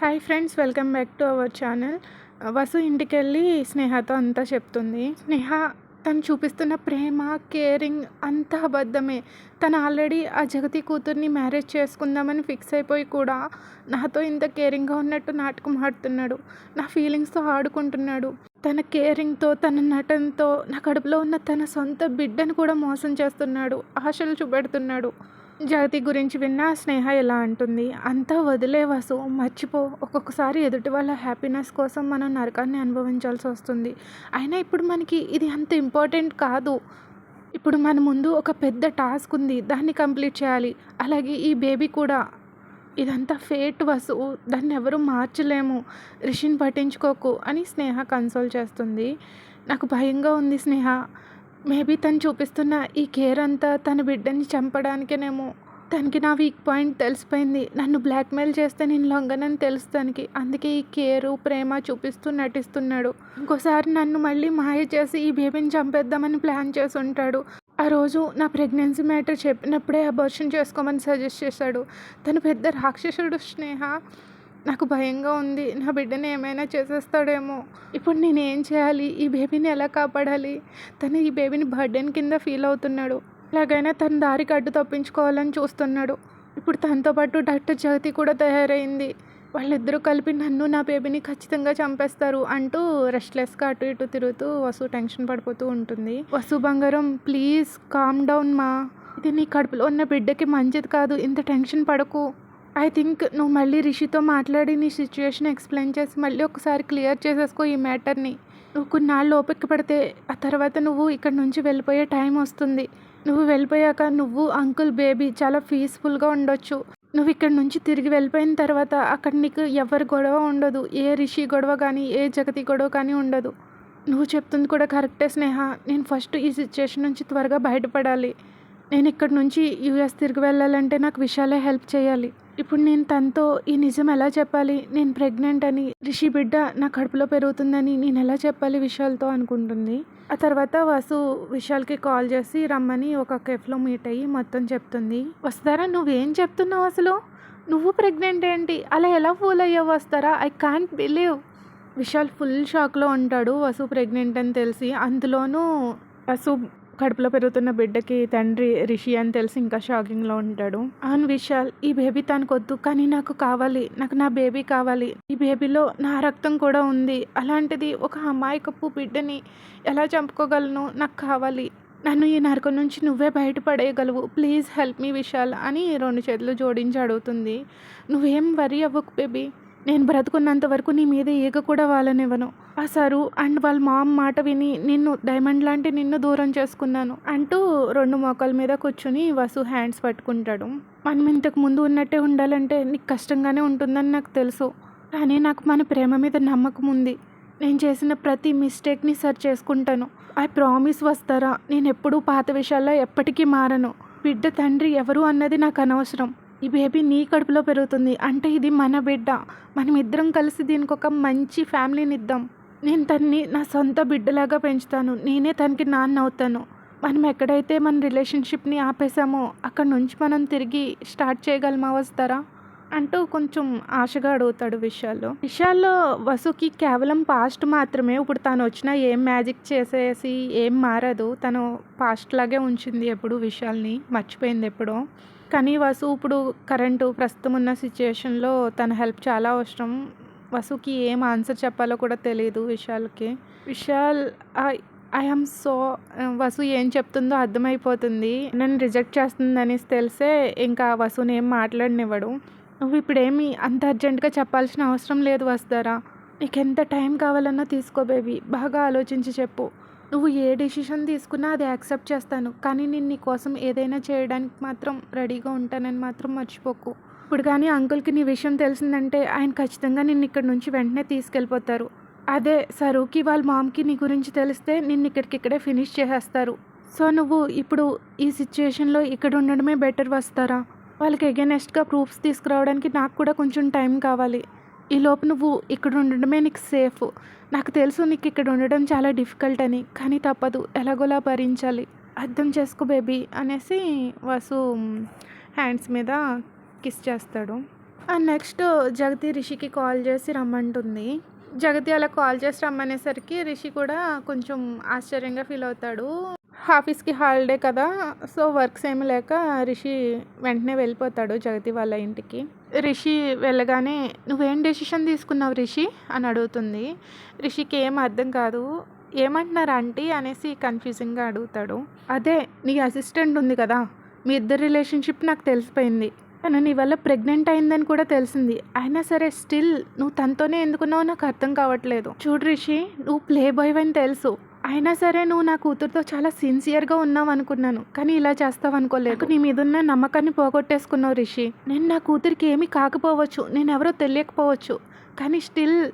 Hi friends welcome back to our channel Vasu ఇంటికెళ్ళి స్నేహతో అంతా చెప్తుంది. స్నేహ తను చూపిస్తున్న ప్రేమ కేరింగ్ అంతా అబద్ధమే. తను ఆల్రెడీ ఆ జగతి కూతుర్ని మ్యారేజ్ చేసుకుందామని ఫిక్స్ అయిపోయి కూడా నాతో ఇంత కేరింగ్గా ఉన్నట్టు నాటకం ఆడుతున్నాడు. నా ఫీలింగ్స్తో ఆడుకుంటున్నాడు. తన కేరింగ్తో తన నటనతో నా కడుపులో ఉన్న తన సొంత బిడ్డను కూడా మోసం చేస్తున్నాడు. ఆశలు చూపెడుతున్నాడు. జగతి గురించి విన్న స్నేహ ఎలా అంటుంది? అంతా వదిలే వసు మర్చిపో. ఒక్కొక్కసారి ఎదుటి వాళ్ళ హ్యాపీనెస్ కోసం మనం నరకాన్ని అనుభవించాల్సి వస్తుంది. అయినా ఇప్పుడు మనకి ఇది అంత ఇంపార్టెంట్ కాదు. ఇప్పుడు మన ముందు ఒక పెద్ద టాస్క్ ఉంది. దాన్ని కంప్లీట్ చేయాలి. అలాగే ఈ బేబీ కూడా. ఇదంతా ఫేట్ వసు. దాన్ని ఎవరు మార్చలేము. రిషిని పట్టించుకోకు అని స్నేహ కన్సోల్ చేస్తుంది. నాకు భయంగా ఉంది స్నేహ. మేబీ తను చూపిస్తున్న ఈ కేర్ అంతా తన బిడ్డని చంపడానికేనేమో. తనకి నా వీక్ పాయింట్ తెలిసిపోయింది. నన్ను బ్లాక్మెయిల్ చేస్తే నేను లొంగనని తెలుసు తనకి. అందుకే ఈ కేరు ప్రేమ చూపిస్తూ నటిస్తున్నాడు. ఇంకోసారి నన్ను మళ్ళీ మాయ చేసి ఈ బేబీని చంపేద్దామని ప్లాన్ చేసి ఉంటాడు ఆ రోజు నా ప్రెగ్నెన్సీ మ్యాటర్ చెప్పినప్పుడే అబార్షన్ చేసుకోమని సజెస్ట్ చేశాడు. తను పెద్ద రాక్షసుడు స్నేహ. నాకు భయంగా ఉంది. నా బిడ్డని ఏమైనా చేసేస్తాడేమో. ఇప్పుడు నేను ఏం చేయాలి? ఈ బేబీని ఎలా కాపాడాలి? తను ఈ బేబీని బర్త్డేని కింద ఫీల్ అవుతున్నాడు. ఎలాగైనా తన దారికి అడ్డు తప్పించుకోవాలని చూస్తున్నాడు. ఇప్పుడు తనతో పాటు డాక్టర్ జగతి కూడా తయారైంది. వాళ్ళిద్దరూ కలిపి నన్ను నా బేబీని ఖచ్చితంగా చంపేస్తారు అంటూ రెస్ట్లెస్గా అటు ఇటు తిరుగుతూ వసు టెన్షన్ పడిపోతూ ఉంటుంది. వసు బంగారం ప్లీజ్ కామ్ డౌన్ మా ఇది నీ కడుపులో ఉన్న బిడ్డకి మంచిది కాదు. ఇంత టెన్షన్ పడకు. ఐ థింక్ నువ్వు మళ్ళీ రిషితో మాట్లాడి నీ సిచ్యువేషన్ ఎక్స్ప్లెయిన్ చేసి మళ్ళీ ఒకసారి క్లియర్ చేసేసుకో ఈ మ్యాటర్ని నువ్వు కొన్నాళ్ళు ఓపిక పడితే ఆ తర్వాత నువ్వు ఇక్కడ నుంచి వెళ్ళిపోయే టైం వస్తుంది. నువ్వు వెళ్ళిపోయాక నువ్వు అంకుల్ బేబీ చాలా పీస్ఫుల్గా ఉండొచ్చు. నువ్వు ఇక్కడ నుంచి తిరిగి వెళ్ళిపోయిన తర్వాత అక్కడ నీకు ఎవరి గొడవ ఉండదు. ఏ రిషి గొడవ కానీ ఏ జగతి గొడవ కానీ ఉండదు. నువ్వు చెప్తుంది కూడా కరెక్టే స్నేహ. నేను ఫస్ట్ ఈ సిచ్యుయేషన్ నుంచి త్వరగా బయటపడాలి. నేను ఇక్కడ నుంచి యూఎస్ తిరిగి వెళ్ళాలంటే నాకు విషయాలే హెల్ప్ చేయాలి. ఇప్పుడు నేను తనతో ఈ నిజం ఎలా చెప్పాలి? నేను ప్రెగ్నెంట్ అని రిషి బిడ్డ నా కడుపులో పెరుగుతుందని నేను ఎలా చెప్పాలి విశాల్తో అనుకుంటుంది. ఆ తర్వాత వసు విశాల్కి కాల్ చేసి రమ్మని ఒక కెఫ్లో మీట్ అయ్యి మొత్తం చెప్తుంది. వస్తారా? నువ్వేం చెప్తున్నావు అసలు? నువ్వు ప్రెగ్నెంట్ ఏంటి? అలా ఎలా ఫూల్ అయ్యావు వస్తారా? I can't believe Vishal full షాక్లో ఉంటాడు. వసు ప్రెగ్నెంట్ అని తెలిసి అందులోనూ వసు కడుపులో పెరుగుతున్న బిడ్డకి తండ్రి రిషి అని తెలిసి ఇంకా షాకింగ్లో ఉంటాడు. అవును విశాల్ ఈ బేబీ తనకొద్దు కానీ నాకు కావాలి. నాకు నా బేబీ కావాలి. ఈ బేబీలో నా రక్తం కూడా ఉంది. అలాంటిది ఒక అమాయకపు బిడ్డని ఎలా చంపుకోగలను? నాకు కావాలి. నన్ను ఈ నరకం నుంచి నువ్వే బయటపడేయగలవు. ప్లీజ్ హెల్ప్ మీ విశాల్ అని రెండు చేతులు జోడించి అడుగుతుంది. నువ్వేం వరి అవ్వకు బేబీ. నేను బ్రతుకున్నంత వరకు నీ మీద ఈగ కూడా వాళ్ళనివ్వను ఆ సరు అండ్ వాళ్ళ మామ్ మాట విని నిన్ను డైమండ్ లాంటి నిన్ను దూరం చేసుకున్నాను అంటూ రెండు మోకాల మీద కూర్చుని వసు హ్యాండ్స్ పట్టుకుంటాడు. మనం ఇంతకు ముందు ఉన్నట్టే ఉండాలంటే నీకు కష్టంగానే ఉంటుందని నాకు తెలుసు. కానీ నాకు మన ప్రేమ మీద నమ్మకం ఉంది. నేను చేసిన ప్రతి మిస్టేక్ని సరి చేసుకుంటాను. ఐ ప్రామిస్ వస్తారా? నేను ఎప్పుడూ పాత విషయాల్లో ఎప్పటికీ మారను. బిడ్డ తండ్రి ఎవరు అన్నది నాకు అనవసరం. ఈ బేబీ నీ కడుపులో పెరుగుతుంది. అంటే ఇది మన బిడ్డ. మనం ఇద్దరం కలిసి దీనికి ఒక మంచి ఫ్యామిలీని ఇద్దాం. నేను తన్ని నా సొంత బిడ్డలాగా పెంచుతాను. నేనే తనకి నాన్న అవుతాను. మనం ఎక్కడైతే మన రిలేషన్షిప్ని ఆపేసామో అక్కడ నుంచి మనం తిరిగి స్టార్ట్ చేయగలమా వస్తారా? అంటూ కొంచెం ఆశగా అడుగుతాడు విషయాల్లో విషయాల్లో వసుకి కేవలం పాస్ట్ మాత్రమే ఇప్పుడు తను వచ్చిన ఏం మ్యాజిక్ చేసేసి ఏం మారదు. తను పాస్ట్ లాగే ఉంచింది ఎప్పుడు విషయాల్ని మర్చిపోయింది ఎప్పుడో. కానీ వసు ఇప్పుడు కరెంటు ప్రస్తుతం ఉన్న సిచ్యుయేషన్లో తన హెల్ప్ చాలా అవసరం. వసుకి ఏం ఆన్సర్ చెప్పాలో కూడా తెలియదు విశాల్కి. Vishal I am so Vasu ఏం చెప్తుందో అర్థమైపోతుంది. నన్ను రిజెక్ట్ చేస్తుందనేసి తెలిసే ఇంకా వసుని ఏం మాట్లాడనివ్వడు. నువ్వు ఇప్పుడేమి అంత అర్జెంటుగా చెప్పాల్సిన అవసరం లేదు వస్తారా నీకు ఎంత టైం కావాలన్నా తీసుకో బేబీ. బాగా ఆలోచించి చెప్పు. నువ్వు ఏ డెసిషన్ తీసుకున్నా అది యాక్సెప్ట్ చేస్తాను. కానీ నేను నీ కోసం ఏదైనా చేయడానికి మాత్రం రెడీగా ఉంటానని మాత్రం మర్చిపోకు. ఇప్పుడు కానీ అంకుల్కి నీ విషయం తెలిసిందంటే ఆయన ఖచ్చితంగా నిన్ను ఇక్కడ నుంచి వెంటనే తీసుకెళ్ళిపోతారు. అదే సరుకి వాళ్ళ మామ్కి నీ గురించి తెలిస్తే నిన్ను ఇక్కడికిక్కడే ఫినిష్ చేసేస్తారు. సో నువ్వు ఇప్పుడు ఈ సిచ్యుయేషన్లో ఇక్కడ ఉండడమే బెటర్ వస్తారా వాళ్ళకి ఎగెనెస్ట్గా ప్రూఫ్స్ తీసుకురావడానికి నాకు కూడా కొంచెం టైం కావాలి. ఈ లోపు నువ్వు ఇక్కడ ఉండడమే నీకు సేఫ్ నాకు తెలుసు నీకు ఇక్కడ ఉండడం చాలా డిఫికల్ట్ అని కానీ తప్పదు. ఎలాగోలా భరించాలి. అర్థం చేసుకో బేబీ అనేసి వాసు హ్యాండ్స్ మీద కిస్ చేస్తాడు. అండ్ నెక్స్ట్ జగతి రిషికి కాల్ చేసి రమ్మంటుంది. జగతి అలా కాల్ చేసి రమ్మనేసరికి రిషి కూడా కొంచెం ఆశ్చర్యంగా ఫీల్ అవుతాడు. ఆఫీస్కి హాలిడే కదా సో వర్క్స్ ఏమి లేక రిషి వెంటనే వెళ్ళిపోతాడు జగతి వాళ్ళ ఇంటికి. రిషి వెళ్ళగానే నువ్వేం డెసిషన్ తీసుకున్నావు రిషి? అని అడుగుతుంది. రిషికి ఏం అర్థం కాదు. ఏమంటున్నారు ఆంటీ? అనేసి కన్ఫ్యూజింగ్గా అడుగుతాడు. అదే నీ అసిస్టెంట్ ఉంది కదా మీ ఇద్దరు రిలేషన్షిప్ నాకు తెలిసిపోయింది. తను నీ వల్ల ప్రెగ్నెంట్ అయిందని కూడా తెలిసింది. అయినా సరే స్టిల్ నువ్వు తనతోనే ఎందుకున్నావో నాకు అర్థం కావట్లేదు. చూడు రిషి నువ్వు ప్లే బాయ్ అని తెలుసు. అయినా సరే నువ్వు నా కూతురుతో చాలా సిన్సియర్గా ఉన్నావు అనుకున్నాను. కానీ ఇలా చేస్తావు అనుకోలేదు. నీ మీద ఉన్న నమ్మకాన్ని పోగొట్టేసుకున్నావు రిషి. నేను నా కూతురికి ఏమీ కాకపోవచ్చు. నేను ఎవరో తెలియకపోవచ్చు. కానీ స్టిల్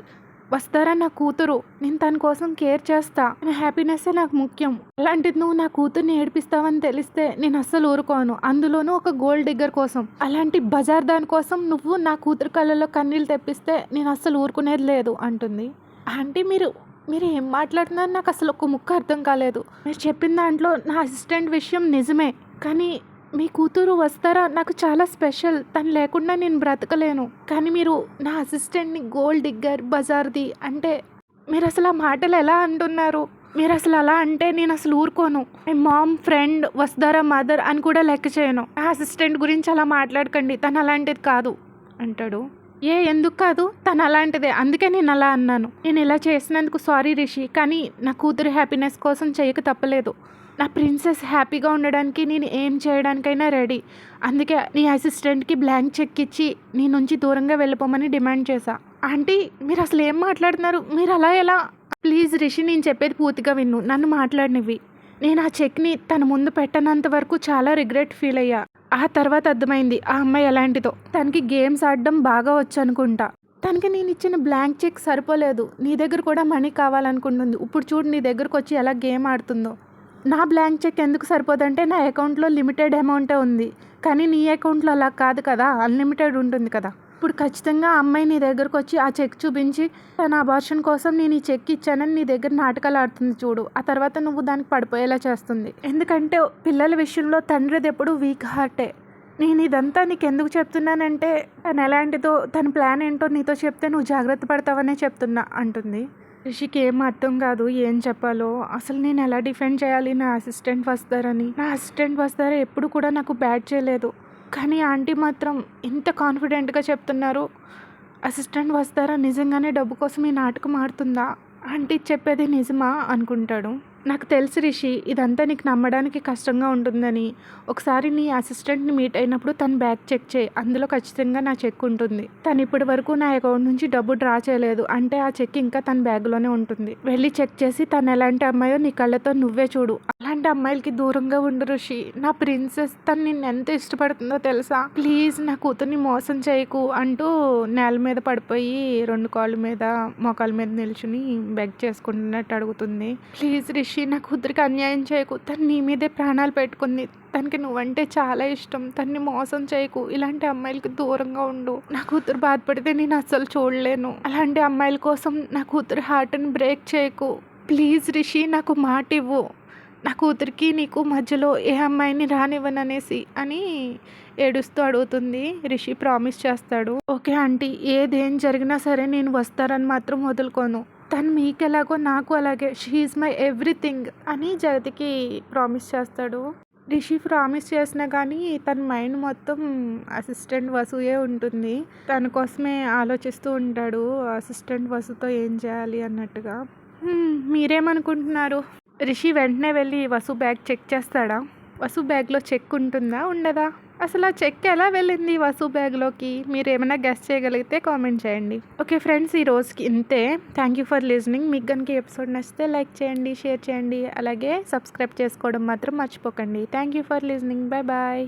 వస్తారా నా కూతురు? నేను తన కోసం కేర్ చేస్తా. నా హ్యాపీనెస్ నాకు ముఖ్యం. అలాంటిది నువ్వు నా కూతుర్ని ఏడిపిస్తావని తెలిస్తే నేను అస్సలు ఊరుకోను. అందులోనూ ఒక గోల్డ్ డిగ్గర్ కోసం. అలాంటి బజార్ దాని కోసం నువ్వు నా కూతురు కళ్ళలో కన్నీళ్ళు తెప్పిస్తే నేను అస్సలు ఊరుకునేది లేదు అంటుంది. ఆంటీ మీరు మీరు ఏం మాట్లాడుతున్నారు? నాకు అసలు ఒక ముక్క అర్థం కాలేదు. మీరు చెప్పిన దాంట్లో నా అసిస్టెంట్ విషయం నిజమే. కానీ మీ కూతురు వస్తారా? నాకు చాలా స్పెషల్. తను లేకుండా నేను బ్రతకలేను. కానీ మీరు నా అసిస్టెంట్ని గోల్డ్ డిగ్గర్ బజార్ది అంటే మీరు అసలు ఆ మాటలు ఎలా అంటున్నారు? మీరు అసలు అలా అంటే నేను అసలు ఊరుకోను. మీ మామ్ ఫ్రెండ్ వస్తారా మదర్ అని కూడా లెక్క చేయను. నా అసిస్టెంట్ గురించి అలా మాట్లాడకండి. తను అలాంటిది కాదు. అంటాడు. ఏ ఎందుకు కాదు? తను అలాంటిదే. అందుకే నేను అలా అన్నాను. నేను ఇలా చేసినందుకు సారీ రిషి కానీ నా కూతురు హ్యాపీనెస్ కోసం చేయక తప్పలేదు. నా ప్రిన్సెస్ హ్యాపీగా ఉండడానికి నేను ఏం చేయడానికైనా రెడీ. అందుకే నీ అసిస్టెంట్కి బ్లాంక్ చెక్ ఇచ్చి నీ నుంచి దూరంగా వెళ్ళిపోమని డిమాండ్ చేశా. ఆంటీ మీరు అసలు ఏం మాట్లాడుతున్నారు? మీరు అలా ఎలా? ప్లీజ్ రిషి నేను చెప్పేది పూర్తిగా విన్ను. నన్ను మాట్లాడినవి నేను ఆ చెక్ని తన ముందు పెట్టనంత వరకు చాలా రిగ్రెట్ ఫీల్ అయ్యా. ఆ తర్వాత అర్థమైంది ఆ అమ్మాయి ఎలాంటిదో. తనకి గేమ్స్ ఆడడం బాగా వచ్చు అనుకుంటా తనకి నేను ఇచ్చిన బ్లాంక్ చెక్ సరిపోలేదు. నీ దగ్గర కూడా మనీ కావాలనుకుంటుంది. ఇప్పుడు చూడు నీ దగ్గరకు వచ్చి ఎలా గేమ్ ఆడుతుందో. నా బ్లాంక్ చెక్ ఎందుకు సరిపోదంటే నా అకౌంట్లో లిమిటెడ్ అమౌంటే ఉంది. కానీ నీ అకౌంట్లో అలా కాదు కదా అన్లిమిటెడ్ ఉంటుంది కదా. ఇప్పుడు ఖచ్చితంగా ఆ అమ్మాయి నీ దగ్గరకు వచ్చి ఆ చెక్ చూపించి తన అబార్షన్ కోసం నేను ఈ చెక్ ఇచ్చానని నీ దగ్గర నాటకాలు ఆడుతుంది చూడు. ఆ తర్వాత నువ్వు దానికి పడిపోయేలా చేస్తుంది. ఎందుకంటే పిల్లల విషయంలో తండ్రిది ఎప్పుడు వీక్ హార్టే నేను ఇదంతా నీకు ఎందుకు చెప్తున్నానంటే తను ఎలాంటిదో తన ప్లాన్ ఏంటో నీతో చెప్తే నువ్వు జాగ్రత్త పడతావనే చెప్తున్నా అంటుంది. రిషికి ఏం అర్థం కాదు ఏం చెప్పాలో. అసలు నేను ఎలా డిఫెండ్ చేయాలి నా అసిస్టెంట్ వస్తారని. నా అసిస్టెంట్ వస్తారా ఎప్పుడు కూడా నాకు బ్యాడ్ చేయలేదు. కానీ ఆంటీ మాత్రం ఇంత కాన్ఫిడెంట్గా చెప్తున్నారు. అసిస్టెంట్ వస్తారా? నిజంగానే డబ్బు కోసం ఈ నాటకం ఆడుతుందా? ఆంటీ చెప్పేది నిజమా? అనుకుంటాడు. నాకు తెలుసు రిషి ఇదంతా నీకు నమ్మడానికి కష్టంగా ఉంటుందని. ఒకసారి నీ అసిస్టెంట్ని మీట్ అయినప్పుడు తను బ్యాగ్ చెక్ చేయి. అందులో ఖచ్చితంగా నా చెక్ ఉంటుంది. తను ఇప్పటి వరకు నా అకౌంట్ నుంచి డబ్బు డ్రా చేయలేదు. అంటే ఆ చెక్ ఇంకా తన బ్యాగ్లోనే ఉంటుంది. వెళ్ళి చెక్ చేసి తను ఎలాంటి అమ్మాయో నీ కళ్ళతో నువ్వే చూడు. అలా ఇలాంటి అమ్మాయిలకి దూరంగా ఉండు ఋషి. నా ప్రిన్సెస్ తను నిన్ను ఎంత ఇష్టపడుతుందో తెలుసా? ప్లీజ్ నా కూతుర్ని మోసం చేయకు అంటూ నేల మీద పడిపోయి రెండు కాళ్ళ మీద మోకాళ్ళ మీద నిల్చుని బెగ్ చేసుకుంటున్నట్టు అడుగుతుంది. ప్లీజ్ రిషి నా కూతురికి అన్యాయం చేయకు. తను నీ మీదే ప్రాణాలు పెట్టుకుంది. తనకి నువ్వంటే చాలా ఇష్టం. తన్ని మోసం చేయకు. ఇలాంటి అమ్మాయిలకి దూరంగా ఉండు. నా కూతురు బాధపడితే నేను అస్సలు చూడలేను. అలాంటి అమ్మాయిల కోసం నా కూతురు హార్ట్ని బ్రేక్ చేయకు. ప్లీజ్ రిషి నాకు మాట ఇవ్వు నా కూతురికి నీకు మధ్యలో ఏ అమ్మాయిని రానివ్వననేసి అని ఏడుస్తూ అడుగుతుంది. రిషి ప్రామిస్ చేస్తాడు. ఓకే ఆంటీ ఏదేం జరిగినా సరే నేను వస్తారని మాత్రం వదులుకోను. తను మీకు ఎలాగో నాకు అలాగే షీఈ్ మై ఎవ్రీథింగ్ అని జగతికి ప్రామిస్ చేస్తాడు. రిషి ప్రామిస్ చేసినా కానీ తన మైండ్ మొత్తం అసిస్టెంట్ వసుయే ఉంటుంది. తన కోసమే ఆలోచిస్తూ ఉంటాడు. అసిస్టెంట్ వసుతో ఏం చేయాలి అన్నట్టుగా. మీరేమనుకుంటున్నారు? రిషి వెంటనే వెళ్ళి వసు బ్యాగ్ చెక్ చేస్తాడా? వసు బ్యాగ్లో చెక్ ఉంటుందా? ఉండదా? అసలు ఆ చెక్ ఎలా వెళ్ళింది వసు బ్యాగ్లోకి? మీరు ఏమైనా గెస్ట్ చేయగలిగితే కామెంట్ చేయండి. ఓకే ఫ్రెండ్స్ ఈ రోజుకి ఇంతే. థ్యాంక్ యూ ఫర్ లిజనింగ్ మీకు కనుక ఎపిసోడ్ నచ్చితే లైక్ చేయండి షేర్ చేయండి. అలాగే సబ్స్క్రైబ్ చేసుకోవడం మాత్రం మర్చిపోకండి. Thank you for listening bye bye